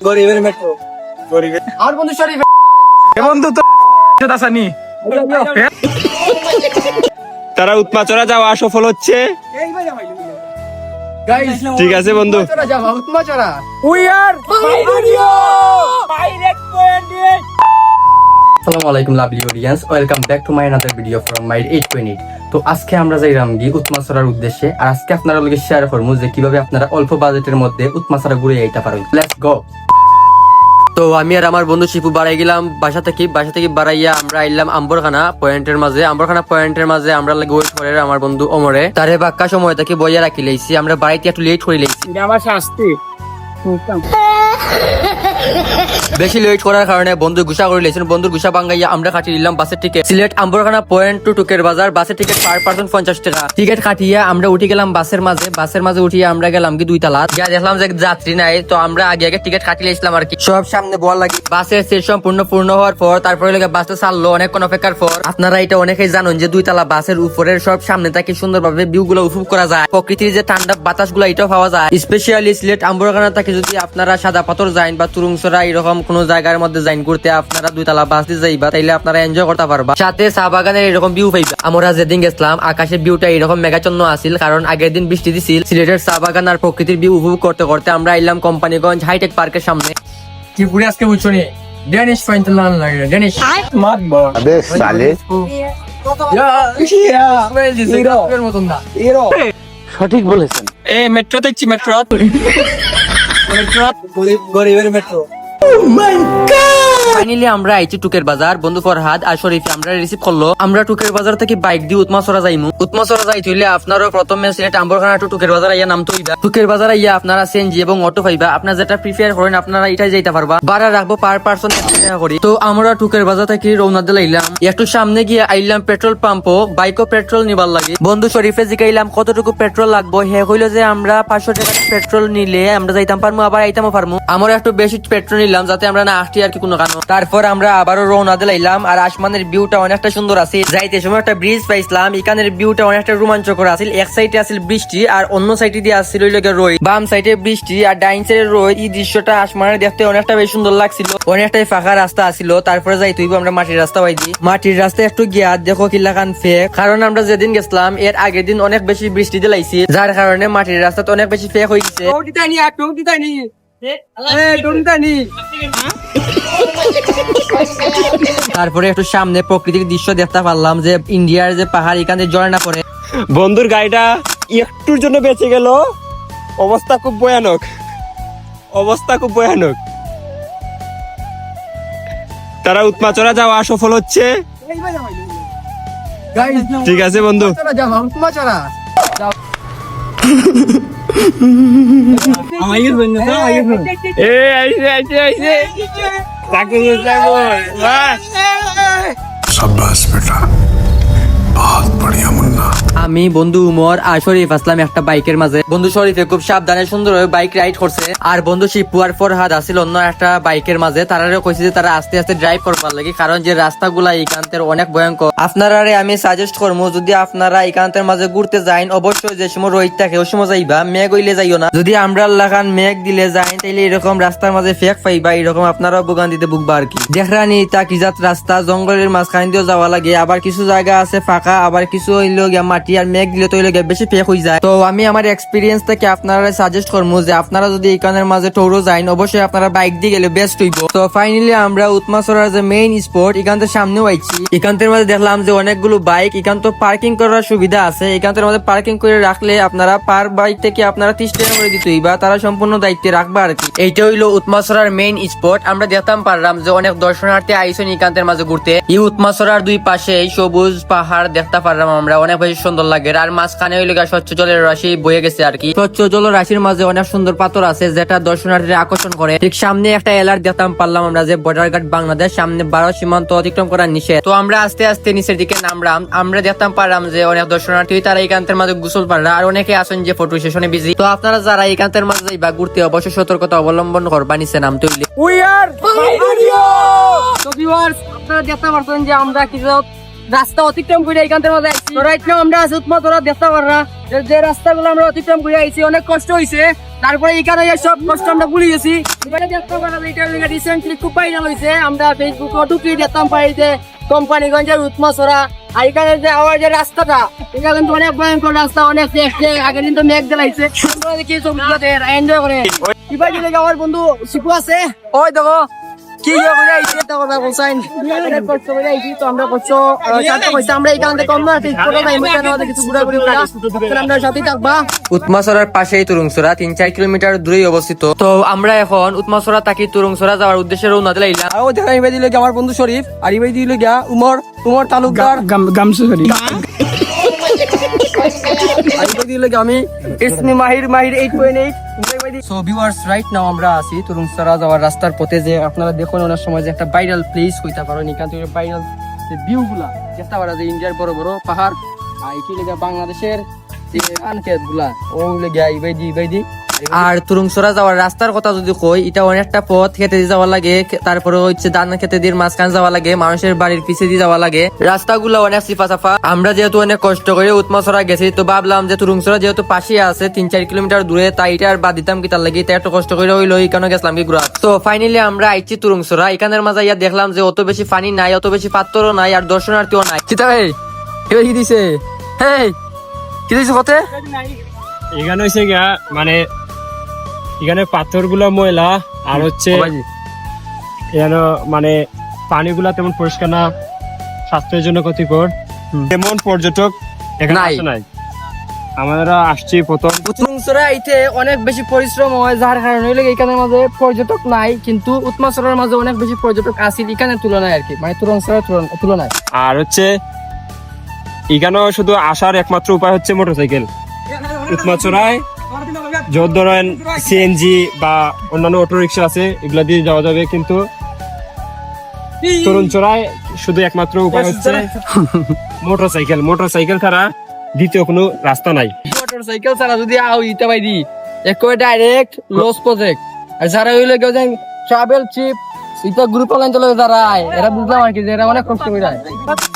গরিবের মেট্রো আর বন্ধু শরীফ বন্ধু তো আসানি তারা উৎমাচরা যাওয়া সফল হচ্ছে। ঠিক আছে বন্ধু। চরা যাও উত্তমা চরা উই আর আসসালামু আলাইকুম lovely audience welcome back to my another video from my eight minute তো আজকে আমরা যাইলাম উদ্দেশ্যে আর আজকে আপনারা লগে শেয়ার করব যে কীভাবে আপনারা অল্প বাজেটের মধ্যে উৎমাসরা ঘুরে যাইতে পারেন। লেটস গো তো আমি আর আমার বন্ধু শিপু বাড়াই গেলাম। বাসা থেকে বাসা থেকে বাড়াইয়া আমরা আইলাম আম্বরখানা পয়েন্টের মাঝে। আম্বরখানা পয়েন্টের মাঝে আমরা লাগে ওয়েট করে আমার বন্ধু অমরে। তারে বাক্কা সময় তাকে বইয়া রাখি লাইছি আমরা বাড়িতে একটু লেট করে লাইছি। আমার শাস্তি। বেশি লেট করার কারণে বন্ধু গুসা করে লেছেন বন্ধুর গুসা বাঙ্গাইয়া আমরা কাটিয়ে নিলাম বাসের ticket Sylhet Ambarkhana point to Tuker বাজার, বাসের টিকিট পার পার্সন পঞ্চাশ টাকা। টিকিট কাটিয়ে আমরা উঠে গেলাম বাসের মাঝে। বাসের মাঝে উঠিয়ে আমরা গেলাম কি দুই তালা গিয়া দেখলাম যে যাত্রী নাই, তো আমরা আগে আগে টিকিট কাটিয়ে লেছিলাম আর কি। সব সামনে বল লাগি। বাসের সেট সম্পূর্ণ পূর্ণ হওয়ার পর, তারপরে লেগে বাসটা ছাড়লো অনেকক্ষণ অপেক্ষার পর। আপনারা এটা অনেকেই জানেন যে দুই তালা বাসের উপরের সব সামনে থেকে সুন্দরভাবে ভিউ গুলো উপভোগ করা যায়। প্রকৃতির যে ঠান্ডা বাতাসগুলো এটাও পাওয়া যায়। স্পেশালি সিলেট আম্বরখানা থেকে যদি আপনারা সাদা পাথর যাইন বা তুরুংসরা এরকম কোনো জায়গার মধ্যে জাইন করতে আপনারা দুইতলা বাস দিয়ে যাইবা তাইলে আপনারা এনজয় করতে পারবা সাথে চা বাগানের এরকম ভিউ পাইবা আমরা যেদিন গেছিলাম আকাশের ভিউটা এরকম মেঘাচন্ন আসিল কারণ আগের দিন বৃষ্টি দিছিল সিলেটের চা বাগান আর প্রকৃতির ভিউ উপভোগ করতে করতে আমরা এলাম কোম্পানিগঞ্জ হাইটেক পার্কের সামনে কি ত্রিপুরে আজকে বুঝছ নি লাগে মাত সালে সঠিক বলেছেন এ মেট্রো দেখছি মেট্রো গরিবের মেট্রো ফাইনালি আমরা আইছি টুকের বাজার। বন্ধু ফরহাদ আর শরীফ, আমরা রিসিভ করল। আমরা টুকের বাজার থেকে বাইক দিয়ে উৎমাসরা যাইমু উৎমাসরা যাই হইলে আপনারও প্রথমে সিলেট আম্বরখানা টু টুকের বাজার আইয়া নাম হইবা। টুকের বাজার আইয়া আপনারা সেনজি এবং অটো পাইবা। আপনারা যেটা প্রিফার করেন, আপনারা এটাই যাইতে পারবা। ভাড়া রাখব পার পার্সন করি। তো আমরা টুকের বাজার থেকে দিলে আইলাম। একটু সামনে গিয়ে আইলাম পেট্রোল পাম্পও বাইকও পেট্রোল নিবার লাগে। বন্ধু শরীফে জিগাইলাম, কতটুকু পেট্রোল লাগবো? হে হইল যে, আমরা পাঁচশো টাকা পেট্রোল নিলে আমরা যাইতাম পারমু, আবার আইতামও পারমু। আমরা একটু বেশি পেট্রোল নিলাম, যাতে আমরা না আসছি আর কি কোনো কারণ। তারপর আমরা আবারও রওনা দিলাম আর আসমানের ভিউটা অনেকটা সুন্দর আছে যাইতে সময় একটা ব্রিজ পাইছিলাম এখানের ভিউটা অনেকটা রোমাঞ্চকর আছিল এক সাইডে আছিল বৃষ্টি আর অন্য সাইডে দিয়ে আসছিল রোদ বাম সাইডে বৃষ্টি আর ডাইন সাইডে রোদ এই দৃশ্যটা আসমানের দেখতে অনেকটা বেশ সুন্দর লাগছিল অনেকটাই ফাঁকা রাস্তা আছিল তারপরে যাই তুই আমরা মাটির রাস্তা পাইছি মাটির রাস্তা একটু গিয়া দেখো কিল্লাখান ফেক কারণ আমরা যেদিন গেছিলাম এর আগের দিন অনেক বেশি বৃষ্টি দিলাইছি যার কারণে মাটির রাস্তাতে অনেক বেশি ফেক হয়ে গেছে তারপরে একটু সামনে প্রকৃতির দৃশ্য দেখতে পারলাম যে ইন্ডিয়ার যে পাহাড় এখানে ঝর্ণা পড়ে। বন্ধুর গাড়িটা একটুর জন্য বেঁচে গেল। অবস্থা খুব ভয়ানক। অবস্থা খুব ভয়ানক। তারা উৎমাচরা যাওয়া সফল হচ্ছে। ঠিক আছে বন্ধু। এ তাকে যাব বাস शाबाश बेटा। बहुत बढ़िया मुन्ना। আমি বন্ধু উমর আর শরীফ আসলাম একটা বাইকের মাঝে। বন্ধু শরীফে খুব সাবধানে সুন্দরভাবে বাইক রাইড করছে। আর বন্ধু শিপু আর ফরহাদ আসিল অন্য একটা বাইকের মাঝে। তারাও কইছে যে তারা আস্তে আস্তে ড্রাইভ করবার লাগে, কারণ যে রাস্তাগুলা এইখানতের অনেক ভয়ঙ্কর। আপনারা আমি সাজেস্ট করব যদি আপনারা এইখানতের মাঝে ঘুরতে যাইন, অবশ্যই যে সময় রোহিত থাকে, ওই সময় যাইবা, মেঘ হইলে যাইও না। যদি আমরা লাগান মেঘ দিলে যাইন, তাইলে এরকম রাস্তার মাঝে ফেক পাইবা, এরকম আপনারাও বুগান দিতে বুকবা আর কি। দেখরানি তা কি রাস্তা, জঙ্গলের মাঝখান দিয়েও যাওয়া লাগে, আবার কিছু জায়গা আছে ফাঁকা, আবার কিছু হইল গিয়া মাটি আর মেঘ দিলে তো হইল গিয়া বেশি ফেক হয়ে যায়। তো আমি আমার এক্সপিরিয়েন্স থেকে আপনারা সাজেস্ট করব যে আপনারা যদি এখানের মাঝে টৌরো যাইন, অবশ্যই আপনারা বাইক দিয়ে গেলে বেস্ট হইব। তো ফাইনালি আমরা উৎমাসরার যে মেইন স্পট এখানতে সামনেও আইছি। এখানতের মাঝে দেখলাম যে অনেকগুলো বাইক এখান তো পার্কিং করার সুবিধা আছে। এখানতের মধ্যে পার্কিং করে রাখলে আপনারা পার বাইক থেকে আপনারা ত্রিশ টাকা করে দিতে হইবা তারা সম্পূর্ণ দায়িত্বে রাখবা আর কি। এইটা হইল উৎমাসরার মেইন স্পট আমরা দেখতাম পারলাম যে অনেক দর্শনার্থী আইসন এখানতের মাঝে ঘুরতে। এই উৎমাসরার দুই পাশে সবুজ পাহাড় দেখতে পারলাম আমরা। অনেক বেশি সুন্দর লাগে। আর মাঝখানে হইল গিয়া স্বচ্ছ জলের রাশি বয়ে গেছে আর কি। স্বচ্ছ জল রাশির মাঝে অনেক সুন্দর পাথর আছে যেটা দর্শনার্থীরা আকর্ষণ করে। ঠিক সামনে একটা এলার দেখতাম পারলাম আমরা যে বর্ডার গার্ড বাংলাদেশ সামনে বারো সীমান্ত অতিক্রম করা নিষেধ। তো আমরা আস্তে আস্তে নিচের দিকে নামলাম। আমরা দেখতাম পারলাম যে অনেক দর্শনার্থী তারা একান্তের মাঝে গোসল পাররা আর অনেকে আসেন যে ফটো সেশনে বিজি তো আপনারা যারা একান্তের মাঝে যাইবা ঘুরতে অবশ্যই সতর্কতা অবলম্বন করবা নিচে নামতে হইলে। উই আর তো ভিউয়ার্স আপনারা দেখতে পারছেন যে আমরা কিছু রাস্তা অতিক্রম করে মধ্যে আইছি তো রাইট আমরা আছি উত্তমা তোরা দেখতে পাররা। যে- রাস্তাগুলো আমরা অতিক্রম করে আইছি, অনেক কষ্ট হইছে। তারপরে এখানে সব কষ্ট আমরা ভুলে গেছি। এবারে দেখতে পারেন এটা রিসেন্টলি খুব ভাইরাল হয়েছে আমরা ফেসবুকে ঢুকিয়ে দেখতাম পাই যে, কোম্পানিগঞ্জের উৎমাসরা আর এখানে যে আমার যে রাস্তাটা, এটা কিন্তু অনেক ভয়ঙ্কর রাস্তা, অনেক দেখতে আগে কিন্তু মেঘ দিলাইছে আমরা দেখি এনজয় করে। এবার আমার বন্ধু শিপু আছে, ওই দেখো। কি করে আইছে তো কথা বলছেন? অনেক কষ্ট করে আইছি তো আমরা কষ্ট সাথে কইছে আমরা এখান থেকে কম না ঠিক করে টাইম এখানে আমাদের কিছু ঘুরা ঘুরি করা আমরা সাথেই থাকবা উৎমাসরার পাশেই তুরুংসরা তিন চার কিলোমিটার দূরেই অবস্থিত। তো আমরা এখন উৎমাসরা তাকি তুরুংসরা যাওয়ার উদ্দেশ্যে রওনা দিলাম আর ও দেখা ইবাই দিলে আমার বন্ধু শরীফ আর ইবাই দিলে গিয়া উমর উমর তালুকদার। গামছু সরি আর ইবাই দিলে আমি ইসমি Mahir Mahir 8.8 so viewers right now আমরা আছি তুরুংসরা যাওয়ার রাস্তার পথে যে আপনারা দেখুন অনেক সময় যে একটা ভাইরাল প্লেস হইতে পারেন এখান থেকে ভাইরাল যে ভিউগুলা দেখতে পারা যে ইন্ডিয়ার বড় বড় পাহাড়। আর এটি লেগে বাংলাদেশের যে আনকেতগুলা ও লেগে ইবাই দি ইবাই দি। আর তুরুংসরা যাওয়ার রাস্তার কথা যদি কই এটা অনেকটা পথ খেতে দিয়ে যাওয়া লাগে তারপরে হচ্ছে ধান খেতে দিয়ে মাঝখান যাওয়া লাগে মানুষের বাড়ির পিছে দিয়ে যাওয়া লাগে। রাস্তাগুলো অনেক সিফা সাফা আমরা যেহেতু অনেক কষ্ট করে উৎমাসরা গেছি তো ভাবলাম যে তুরুংসরা যেহেতু পাশে আছে তিন চার কিলোমিটার দূরে তাই এটা আর বাদ দিতাম কি তার লাগে এটা একটু কষ্ট করে হইল এখানে গেছিলাম কি ঘুরা তো ফাইনালি আমরা আইছি তুরুংসরা এখানের মাঝে ইয়া দেখলাম যে অত বেশি পানি নাই অত বেশি পাত্রও নাই আর দর্শনার্থীও নাই। কিতা ভাই? এবার কি দিছে? হেই কি দিছে কতে? এখানে হচ্ছে গিয়া মানে এখানে পাথরগুলো ময়লা আর হচ্ছে এখানে মানে পানিগুলা তেমন পরিষ্কার না স্বাস্থ্যের জন্য ক্ষতিকর। তেমন পর্যটক এখানে আসে নাই। আমরা আসছি প্রথম। উৎমাসরা আইতে অনেক বেশি পরিশ্রম হয় যার কারণে এখানের মাঝে পর্যটক নাই কিন্তু উৎমাসরার মাঝে অনেক বেশি পর্যটক আছে এখানের তুলনায় আর কি মানে তুরংসরার তুলনা- তুলনায়। আর হচ্ছে এখানেও শুধু আসার একমাত্র উপায় হচ্ছে মোটরসাইকেল। উৎমাচড়ায় যত ধরেন সিএনজি বা অন্যান্য অটো রিক্সা আছে এগুলা দিয়ে যাওয়া যাবে কিন্তু তরুণ চড়ায় শুধু একমাত্র উপায় হচ্ছে মোটর সাইকেল মোটর সাইকেল ছাড়া দ্বিতীয় কোনো রাস্তা নাই। মোটর সাইকেল ছাড়া যদি আও ইতে পাই দি একবারে ডাইরেক্ট লস প্রজেক্ট আর যারা হইলে কেউ ট্রাভেল চিপ ইতা গ্রুপ অনলাইন চলে যারা এরা বুঝলাম আর কি যে এরা অনেক কষ্ট করে যায়।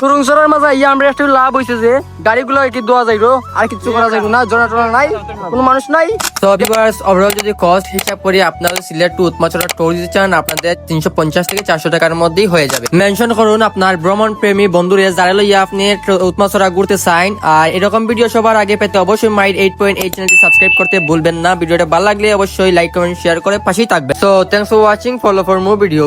তুরুংসরের মাঝে ইয়া আমরা একটু লাভ হইছে যে গাড়িগুলো কি দোয়া যাইরো আর কিছু করা যাইরো না জনা টনা নাই কোনো মানুষ নাই। তো ভিউয়ার্স ওভারঅল যদি কস্ট হিসাব করি আপনারা সিলেট টু উৎমাচড়া ট্যুর দিতে চান আপনাদের তিনশো পঞ্চাশ থেকে চারশো টাকার মধ্যেই হয়ে যাবে। মেনশন করুন আপনার ভ্রমণ প্রেমী বন্ধুরে যারা লইয়া আপনি উৎমাচড়া ঘুরতে চান। আর এরকম ভিডিও সবার আগে পেতে অবশ্যই মাইড এইট পয়েন্ট এইট চ্যানেলটি সাবস্ক্রাইব করতে ভুলবেন না। ভিডিওটা ভালো লাগলে অবশ্যই লাইক কমেন্ট শেয়ার করে পাশেই থাকবে তো thanks for watching follow for more video